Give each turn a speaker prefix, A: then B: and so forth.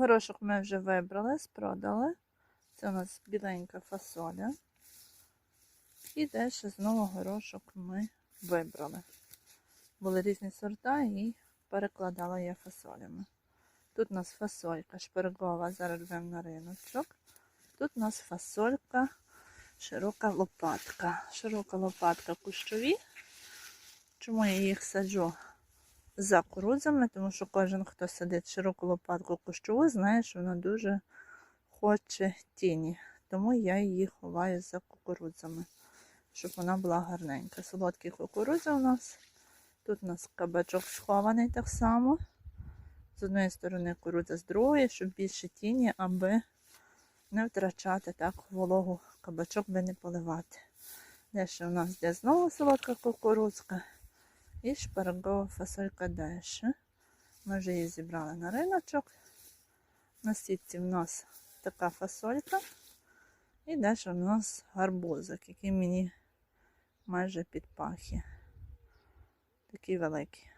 A: Горошок ми вже вибрали, спродали. Це у нас біленька фасоля. І далі знову горошок ми вибрали. Були різні сорта і перекладала я фасолями. Тут у нас фасолька шпергова, зараз рвемо на риночок. Тут у нас фасолька, широка лопатка. Широка лопатка кущові. Чому я їх саджу за кукурудзами? Тому що кожен, хто садить широку лопатку кущову, знає, що вона дуже хоче тіні. Тому я її ховаю за кукурудзами, щоб вона була гарненька. Солодкі кукурудзи у нас. Тут у нас кабачок схований так само. З одної сторони кукурудза, з другої, щоб більше тіні, аби не втрачати так вологу кабачок, би не поливати. Далі у нас йде знову солодка кукурудзка і шпаргова фасолька далі. Ми вже її зібрали на риночок. На сітці в нас така фасолька. І далі в нас гарбузик, який мені майже під пахи. Такий великий.